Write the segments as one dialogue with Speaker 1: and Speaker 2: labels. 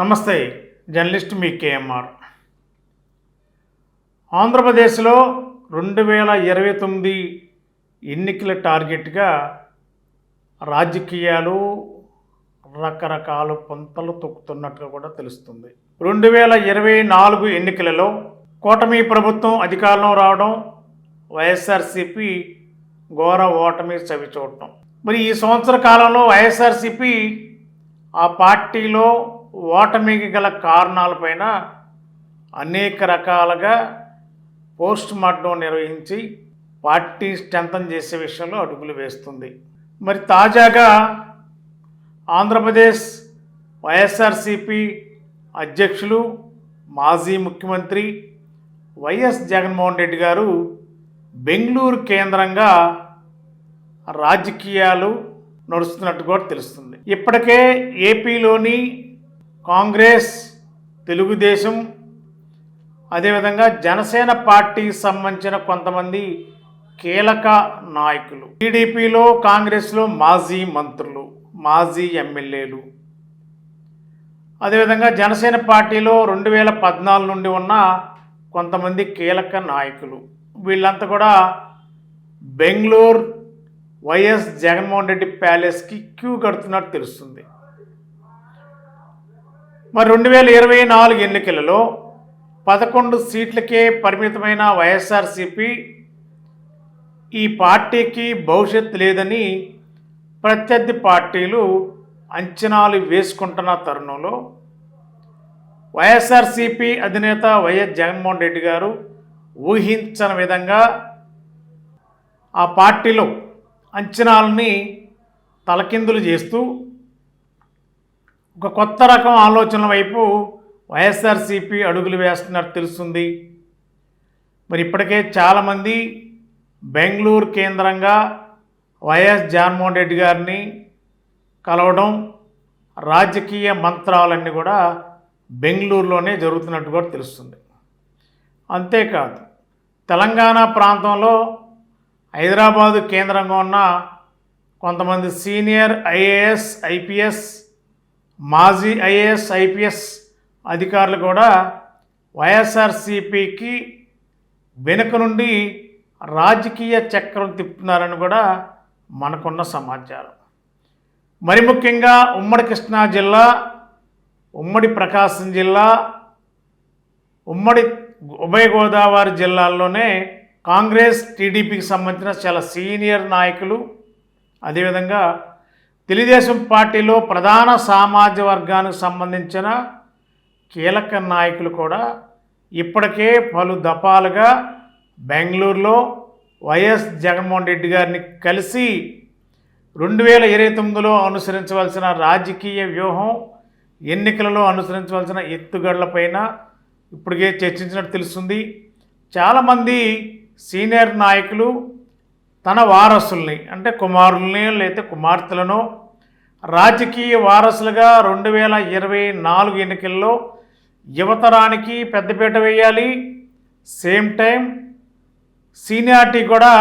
Speaker 1: నమస్తే జర్నలిస్ట్ మీ కేఎంఆర్ ఆంధ్రప్రదేశ్లో రెండు వేల ఇరవై తొమ్మిది ఎన్నికల టార్గెట్గా రాజకీయాలు రకరకాల పంతలు తొక్కుతున్నట్టుగా కూడా తెలుస్తుంది రెండు వేల ఇరవై నాలుగు ఎన్నికలలో కూటమి ప్రభుత్వం అధికారంలో రావడం వైఎస్ఆర్సిపి ఘోర ఓటమి చవి చూడటం మరి ఈ సంవత్సర కాలంలో వైఎస్ఆర్సిపి ఆ పార్టీలో ఓటమికి గల కారణాలపైన అనేక రకాలుగా పోస్ట్ మార్టం నిర్వహించి పార్టీ స్ట్రెంథన్ చేసే విషయంలో అడుగులు వేస్తుంది మరి తాజాగా ఆంధ్రప్రదేశ్ వైఎస్ఆర్సిపి అధ్యక్షులు మాజీ ముఖ్యమంత్రి వైఎస్ జగన్మోహన్ రెడ్డి గారు బెంగళూరు కేంద్రంగా రాజకీయాలు నడుస్తున్నట్టు కూడా తెలుస్తుంది ఇప్పటికే ఏపీలోని కాంగ్రెస్ తెలుగుదేశం అదేవిధంగా జనసేన పార్టీకి సంబంధించిన కొంతమంది కీలక నాయకులు టీడీపీలో కాంగ్రెస్లో మాజీ మంత్రులు మాజీ ఎమ్మెల్యేలు అదేవిధంగా జనసేన పార్టీలో రెండు వేల పద్నాలుగు నుండి ఉన్న కొంతమంది కీలక నాయకులు వీళ్ళంతా కూడా బెంగళూరు వైఎస్ జగన్మోహన్ రెడ్డి ప్యాలెస్కి క్యూ కడుతున్నట్టు తెలుస్తుంది మరి రెండు వేల ఇరవై నాలుగు ఎన్నికలలో పదకొండు సీట్లకే పరిమితమైన వైఎస్ఆర్సీపీ ఈ పార్టీకి భవిష్యత్ లేదని ప్రత్యర్థి పార్టీలు అంచనాలు వేసుకుంటున్న తరుణంలో వైఎస్ఆర్సీపీ అధినేత వైఎస్ జగన్మోహన్ రెడ్డి గారు ఊహించని విధంగా ఆ పార్టీలో అంచనాలని తలకిందులు చేస్తూ ఒక కొత్త రకం ఆలోచనల వైపు వైఎస్ఆర్సీపీ అడుగులు వేస్తున్నట్టు తెలుస్తుంది మరి ఇప్పటికే చాలామంది బెంగళూరు కేంద్రంగా వైఎస్ జగన్మోహన్ రెడ్డి గారిని కలవడం రాజకీయ మంత్రాలన్నీ కూడా బెంగళూరులోనే జరుగుతున్నట్టు కూడా తెలుస్తుంది అంతేకాదు తెలంగాణ ప్రాంతంలో హైదరాబాదు కేంద్రంగా ఉన్న కొంతమంది సీనియర్ ఐఏఎస్ ఐపీఎస్ మాజీ ఐఏఎస్ ఐపీఎస్ అధికారులు కూడా వైఎస్ఆర్సీపీకి వెనుక నుండి రాజకీయ చక్రం తిప్పుతున్నారని కూడా మనకున్న సమాచారం మరి ముఖ్యంగా ఉమ్మడి కృష్ణా జిల్లా ఉమ్మడి ప్రకాశం జిల్లా ఉమ్మడి ఉభయ గోదావరి జిల్లాల్లోనే కాంగ్రెస్ టీడీపీకి సంబంధించిన చాలా సీనియర్ నాయకులు అదేవిధంగా తెలుగుదేశం పార్టీలో ప్రధాన సామాజిక వర్గానికి సంబంధించిన కీలక నాయకులు కూడా ఇప్పటికే పలు దఫాలుగా బెంగళూరులో వైఎస్ జగన్మోహన్ రెడ్డి గారిని కలిసి రెండు వేల ఇరవై తొమ్మిదిలో అనుసరించవలసిన రాజకీయ వ్యూహం ఎన్నికలలో అనుసరించవలసిన ఎత్తుగడలపైన ఇప్పటికే చర్చించినట్టు తెలుస్తుంది చాలామంది సీనియర్ నాయకులు తన వారసుల్ని అంటే కుమారుల్ని లేకపోతే కుమార్తెలను రాజకీయ వారసులుగా రెండు వేల ఇరవై నాలుగు ఎన్నికల్లో యువతరానికి పెద్దపీట వేయాలి సేమ్ టైం సీనియారిటీ కూడా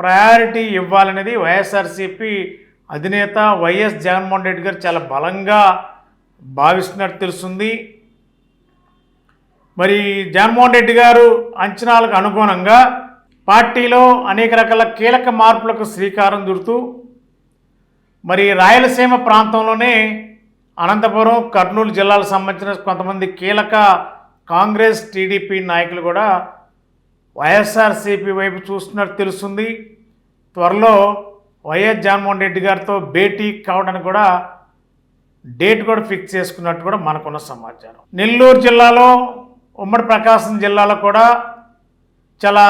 Speaker 1: ప్రయారిటీ ఇవ్వాలనేది వైఎస్ఆర్సీపీ అధినేత వైఎస్ జగన్మోహన్ రెడ్డి గారు చాలా బలంగా భావిస్తున్నట్టు తెలుస్తుంది మరి జగన్మోహన్ రెడ్డి గారు అంచనాలకు అనుగుణంగా పార్టీలో అనేక రకాల కీలక మార్పులకు శ్రీకారం దుడుతూ మరి రాయలసీమ ప్రాంతంలోనే అనంతపురం కర్నూలు జిల్లాలకు సంబంధించిన కొంతమంది కీలక కాంగ్రెస్ టీడీపీ నాయకులు కూడా వైఎస్ఆర్సీపీ వైపు చూస్తున్నట్టు తెలుస్తుంది త్వరలో వైఎస్ జగన్మోహన్ రెడ్డి గారితో భేటీ కావడానికి కూడా డేట్ కూడా ఫిక్స్ చేసుకున్నట్టు కూడా మనకున్న సమాచారం నెల్లూరు జిల్లాలో ఉమ్మడి ప్రకాశం జిల్లాలో కూడా చాలా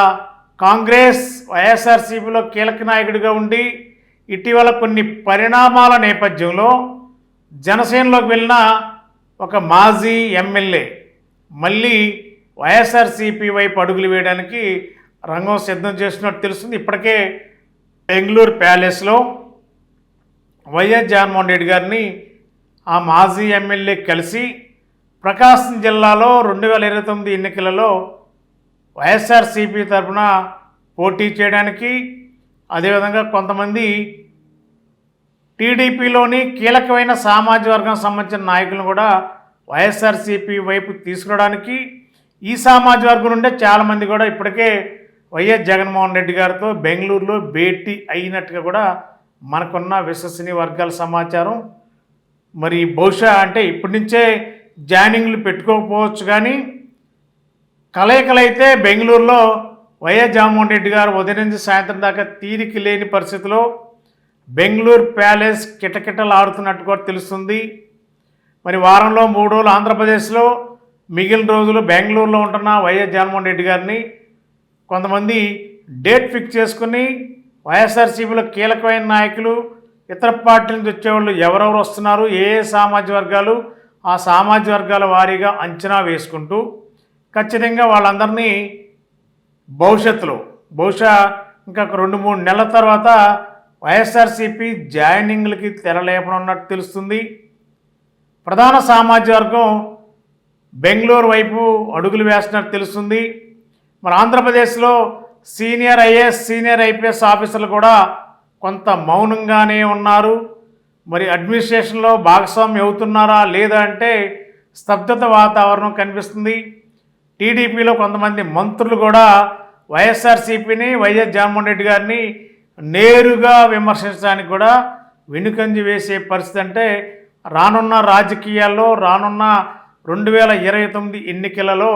Speaker 1: కాంగ్రెస్ వైఎస్ఆర్సీపీలో కీలక నాయకుడిగా ఉండి ఇటీవల కొన్ని పరిణామాల నేపథ్యంలో జనసేనలోకి వెళ్ళిన ఒక మాజీ ఎమ్మెల్యే మళ్ళీ వైఎస్ఆర్సీపీ వైపు అడుగులు వేయడానికి రంగం సిద్ధం చేస్తున్నట్టు తెలుస్తుంది ఇప్పటికే బెంగళూరు ప్యాలెస్లో వైఎస్ జగన్మోహన్ రెడ్డి గారిని ఆ మాజీ ఎమ్మెల్యే కలిసి ప్రకాశం జిల్లాలో రెండు వేల ఇరవై తొమ్మిది ఎన్నికలలో వైఎస్ఆర్సీపీ తరఫున పోటీ చేయడానికి అదేవిధంగా కొంతమంది టీడీపీలోని కీలకమైన సామాజిక వర్గం సంబంధించిన నాయకులను కూడా వైఎస్ఆర్సీపీ వైపు తీసుకురావడానికి ఈ సామాజిక వర్గం నుండే చాలామంది కూడా ఇప్పటికే వైఎస్ జగన్మోహన్ రెడ్డి గారితో బెంగళూరులో భేటీ అయినట్టుగా కూడా మనకున్న విశ్వసనీయ వర్గాల సమాచారం మరి బహుశా అంటే ఇప్పటి నుంచే జాయినింగ్లు పెట్టుకోకపోవచ్చు కానీ కలయికలైతే బెంగళూరులో వైఎస్ జగన్మోహన్ రెడ్డి గారు ఉదయం నుంచి సాయంత్రం దాకా తీరికి లేని పరిస్థితిలో బెంగళూరు ప్యాలెస్ కిటకిటలాడుతున్నట్టు కూడా తెలుస్తుంది మరి వారంలో మూడు రోజులు ఆంధ్రప్రదేశ్లో మిగిలిన రోజులు బెంగళూరులో ఉంటున్న వైఎస్ జగన్మోహన్ రెడ్డి గారిని కొంతమంది డేట్ ఫిక్స్ చేసుకుని వైఎస్ఆర్సీపీలో కీలకమైన నాయకులు ఇతర పార్టీల నుంచి వచ్చేవాళ్ళు ఎవరెవరు వస్తున్నారు ఏ ఏ సామాజిక వర్గాలు ఆ సామాజిక వర్గాల వారీగా అంచనా వేసుకుంటూ ఖచ్చితంగా వాళ్ళందరినీ భవిష్యత్తులో బహుశా ఇంకా రెండు మూడు నెలల తర్వాత వైఎస్ఆర్సీపీ జాయినింగ్లకి తెరలేపనున్నట్టు తెలుస్తుంది ప్రధాన సామాజిక వర్గం బెంగళూరు వైపు అడుగులు వేస్తున్నట్టు తెలుస్తుంది మన ఆంధ్రప్రదేశ్లో సీనియర్ ఐఏఎస్ సీనియర్ ఐపీఎస్ ఆఫీసర్లు కూడా కొంత మౌనంగానే ఉన్నారు మరి అడ్మినిస్ట్రేషన్లో భాగస్వామ్యం అవుతున్నారా లేదా అంటే స్తబ్దత వాతావరణం కనిపిస్తుంది టీడీపీలో కొంతమంది మంత్రులు కూడా వైఎస్ఆర్సీపీని వైఎస్ జగన్మోహన్ రెడ్డి గారిని నేరుగా విమర్శించడానికి కూడా వెనుకంజి వేసే పరిస్థితి అంటే రానున్న రాజకీయాల్లో రానున్న రెండు వేల ఇరవై తొమ్మిది ఎన్నికలలో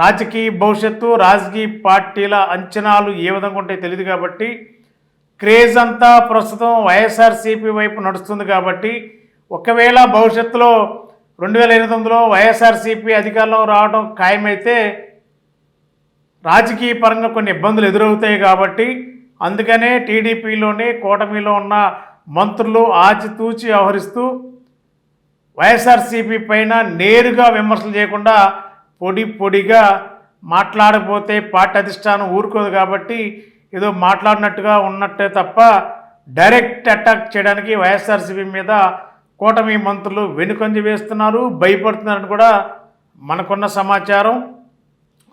Speaker 1: రాజకీయ భవిష్యత్తు రాజకీయ పార్టీల అంచనాలు ఏ విధంగా ఉంటాయి తెలియదు కాబట్టి క్రేజ్ అంతా ప్రస్తుతం వైఎస్ఆర్సీపీ వైపు నడుస్తుంది కాబట్టి ఒకవేళ భవిష్యత్తులో రెండు వేల ఇరవై తొమ్మిదిలో వైఎస్ఆర్సీపీ అధికారంలో రావడం ఖాయమైతే రాజకీయ పరంగా కొన్ని ఇబ్బందులు ఎదురవుతాయి కాబట్టి అందుకనే టీడీపీలోనే కూటమిలో ఉన్న మంత్రులు ఆచితూచి వ్యవహరిస్తూ వైఎస్ఆర్సీపీ పైన నేరుగా విమర్శలు చేయకుండా పొడి పొడిగా మాట్లాడకపోతే పార్టీ అధిష్టానం ఊరుకోదు కాబట్టి ఏదో మాట్లాడినట్టుగా ఉన్నట్టే తప్ప డైరెక్ట్ అటాక్ చేయడానికి వైఎస్ఆర్సీపీ మీద కూటమి మంత్రులు వెనుకంజ వేస్తున్నారు భయపడుతున్నారని కూడా మనకున్న సమాచారం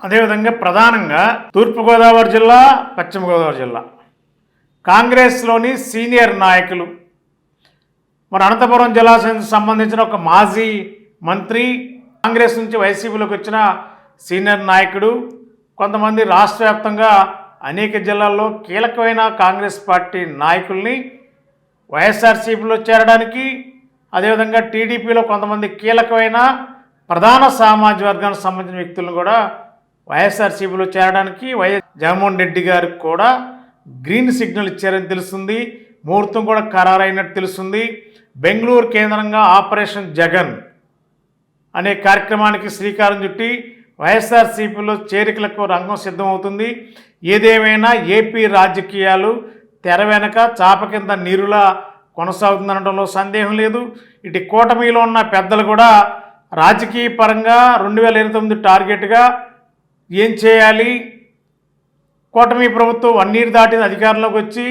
Speaker 1: అదేవిధంగా ప్రధానంగా తూర్పుగోదావరి జిల్లా పశ్చిమ గోదావరి జిల్లా కాంగ్రెస్లోని సీనియర్ నాయకులు మరి అనంతపురం జిల్లా సంబంధించిన ఒక మాజీ మంత్రి కాంగ్రెస్ నుంచి వైసీపీలోకి వచ్చిన సీనియర్ నాయకుడు కొంతమంది రాష్ట్ర వ్యాప్తంగా అనేక జిల్లాల్లో కీలకమైన కాంగ్రెస్ పార్టీ నాయకుల్ని వైఎస్ఆర్సీపీలో చేరడానికి అదేవిధంగా టీడీపీలో కొంతమంది కీలకమైన ప్రధాన సామాజిక వర్గానికి సంబంధించిన వ్యక్తులను కూడా వైఎస్ఆర్సీపీలో చేరడానికి వైఎస్ జగన్మోహన్ రెడ్డి గారికి కూడా గ్రీన్ సిగ్నల్ ఇచ్చారని తెలుస్తుంది ముహూర్తం కూడా ఖరారైనట్టు తెలుస్తుంది బెంగళూరు కేంద్రంగా ఆపరేషన్ జగన్ అనే కార్యక్రమానికి శ్రీకారం చుట్టి వైఎస్ఆర్సీపీలో చేరికలకు రంగం సిద్ధమవుతుంది ఏదేమైనా ఏపీ రాజకీయాలు తెర వెనక చాప కింద నీరులా కొనసాగుతుందనడంలో సందేహం లేదు ఇటు కూటమిలో ఉన్న పెద్దలు కూడా రాజకీయ పరంగా రెండు వేల ఇరవై తొమ్మిది టార్గెట్గా ఏం చేయాలి కూటమి ప్రభుత్వం అన్నీరు దాటిన అధికారంలోకి వచ్చి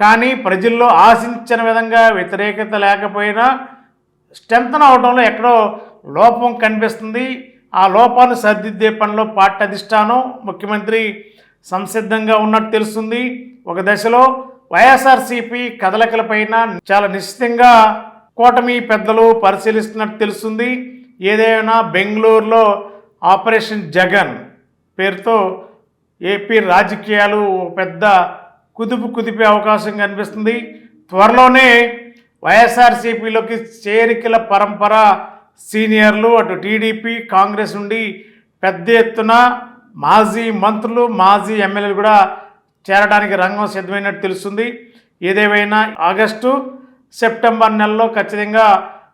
Speaker 1: కానీ ప్రజల్లో ఆశించిన విధంగా వ్యతిరేకత లేకపోయినా స్ట్రెంగ్తన్ అవడంలో ఎక్కడో లోపం కనిపిస్తుంది ఆ లోపాన్ని సర్దిద్దే పనిలో పార్టీ అధిష్టానం ముఖ్యమంత్రి సంసిద్ధంగా ఉన్నట్టు తెలుస్తుంది ఒక దశలో వైఎస్ఆర్సీపీ కదలికలపైన చాలా నిశ్చితంగా కూటమి పెద్దలు పరిశీలిస్తున్నట్టు తెలుస్తుంది ఏదైనా బెంగళూరులో ఆపరేషన్ జగన్ పేరుతో ఏపీ రాజకీయాలు పెద్ద కుదుపు కుదిపే అవకాశం కనిపిస్తుంది త్వరలోనే వైఎస్ఆర్సీపీలోకి చేరికల పరంపర సీనియర్లు అటు టీడీపీ కాంగ్రెస్ నుండి పెద్ద ఎత్తున మాజీ మంత్రులు మాజీ ఎమ్మెల్యేలు కూడా చేరడానికి రంగం సిద్ధమైనట్టు తెలుస్తుంది ఏదేమైనా ఆగస్టు సెప్టెంబర్ నెలలో ఖచ్చితంగా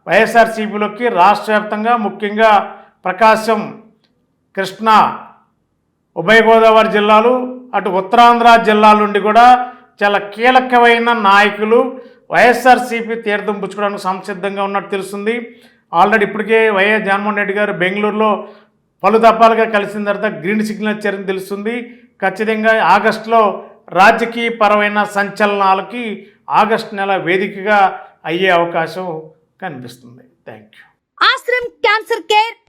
Speaker 1: వైఎస్ఆర్సీపీలోకి రాష్ట్ర వ్యాప్తంగా ముఖ్యంగా ప్రకాశం కృష్ణ ఉభయ గోదావరి జిల్లాలు అటు ఉత్తరాంధ్ర జిల్లాల నుండి కూడా చాలా కీలకమైన నాయకులు వైఎస్ఆర్సీపీ తీర్థం పుచ్చుకోవడానికి సంసిద్ధంగా ఉన్నట్టు తెలుస్తుంది ఆల్రెడీ ఇప్పటికే వైఎస్ జగన్మోహన్ రెడ్డి గారు బెంగళూరులో పలు దప్పాలుగా కలిసిన తర్వాత గ్రీన్ సిగ్నల్ ఇచ్చారని తెలుస్తుంది ఖచ్చితంగా ఆగస్టులో రాజకీయపరమైన సంచలనాలకి ఆగస్టు నెల వేదికగా అయ్యే అవకాశం కనిపిస్తుంది
Speaker 2: థ్యాంక్ యూ క్యాన్సర్ కేర్